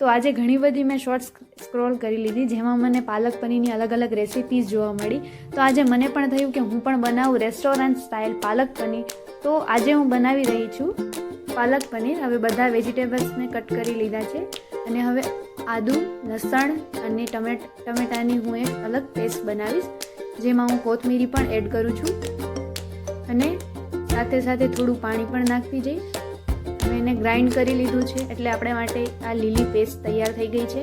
તો આજે ઘણી બધી મેં શોર્ટ્સ સ્ક્રોલ કરી લીધી, જેમાં મને પાલક પનીરની અલગ અલગ રેસિપીઝ જોવા મળી. તો આજે મને પણ થયું કે હું પણ બનાવું રેસ્ટોરન્ટ સ્ટાઇલ પાલક પનીર. તો આજે હું બનાવી રહી છું પાલક પનીર. હવે બધા વેજીટેબલ્સને કટ કરી લીધા છે. અને હવે આદુ, લસણ અને ટમેટ, ટમેટાની હું એક અલગ પેસ્ટ બનાવીશ, જેમાં હું કોથમીરી પણ એડ કરું છું. અને સાથે સાથે થોડું પાણી પણ નાખતી જઈશ હવે એને ગ્રાઇન્ડ કરી લીધું છે, એટલે આપણે માટે આ લીલી પેસ્ટ તૈયાર થઈ ગઈ છે.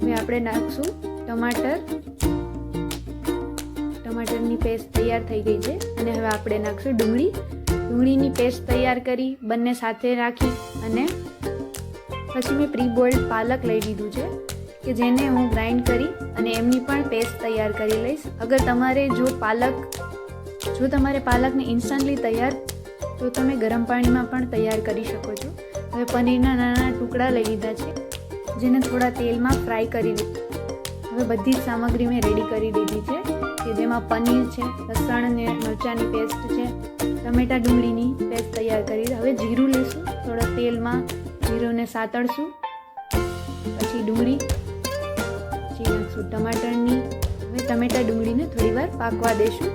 હવે આપણે નાખશું ટમાટર. ટમાટરની પેસ્ટ તૈયાર થઈ ગઈ છે, અને હવે આપણે નાખશું ડુંગળી. ડુંગળીની પેસ્ટ તૈયાર કરી બંને સાથે રાખી, અને પછી મેં પ્રી બોઇલ્ડ પાલક લઈ લીધું છે, કે જેને હું ગ્રાઇન્ડ કરી અને એમની પણ પેસ્ટ તૈયાર કરી લઈશ. અગર તમારે જો પાલક, જો તમારે પાલકને ઇન્સ્ટન્ટલી તૈયાર તો તમે ગરમ પાણીમાં પણ તૈયાર કરી શકો છો. હવે પનીરના નાના ટુકડા લઈ લીધા છે, જેને થોડા તેલમાં ફ્રાય કરી દીધું હવે બધી જ સામગ્રી મેં રેડી કરી દીધી છે, કે જેમાં પનીર છે, લસણ અને મરચાંની પેસ્ટ છે, ટમેટા ડુંગળીની પેસ્ટ તૈયાર કરી. હવે જીરું લઈશું થોડા તેલમાં જીરુંને સાતળશું, પછી ડુંગળી પછી નાખશું ટમાટરની, હવે ટમેટા ડુંગળીને થોડીવાર પાકવા દેશું.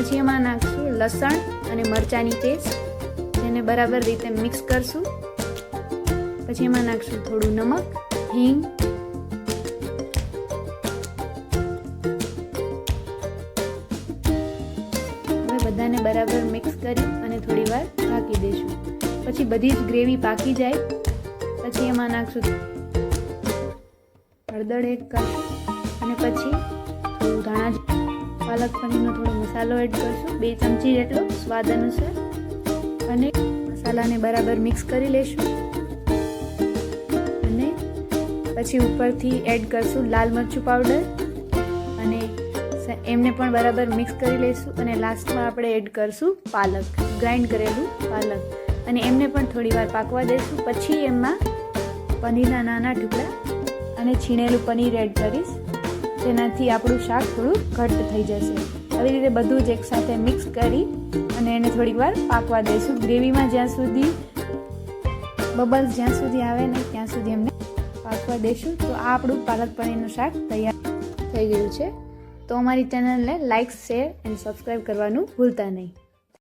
પછી એમાં નાખશું લસણ અને મરચાંની પેસ્ટ. જેને બરાબર રીતે મિક્સ કરશું. પછી એમાં નાખશું થોડું નમક, હિંગ. હવે બધાને બરાબર મિક્સ કરી અને થોડી વાર ઢાંકી દઈશું. પછી બધી જ ગ્રેવી પાકી જાય. પછી એમાં નાખશું હળદર એક કરશું અને પછી પાલક પનીરનો થોડો મસાલો એડ કરશું. બે ચમચી જેટલો સ્વાદ અનુસાર. અને મસાલાને બરાબર મિક્સ કરી લેશું. અને પછી ઉપરથી એડ કરશું લાલ મરચું પાવડર અને એમને પણ બરાબર મિક્સ કરી લઈશું અને લાસ્ટમાં આપણે એડ કરશું પાલક. ગ્રાઇન્ડ કરેલું પાલક. અને એમને પણ થોડી વાર પાકવા દઈશું પછી એમાં પનીરના નાના ટુકડા અને છીણેલું પનીર એડ કરીશ. જેનાથી આપણું શાક થોડું ઘટ્ટ થઈ જશે. આવી રીતે બધું જ એકસાથે મિક્સ કરી અને એને થોડીક વાર પાકવા દઈશું. ગ્રેવીમાં જ્યાં સુધી બબલ્સ જ્યાં સુધી આવે ને ત્યાં સુધી એમને પાકવા દઈશું. તો આ આપણું પાલક પનીરનું શાક તૈયાર થઈ ગયું છે. તો અમારી ચેનલને લાઇક શેર એન્ડ સબસ્ક્રાઈબ કરવાનું ભૂલતા નહીં.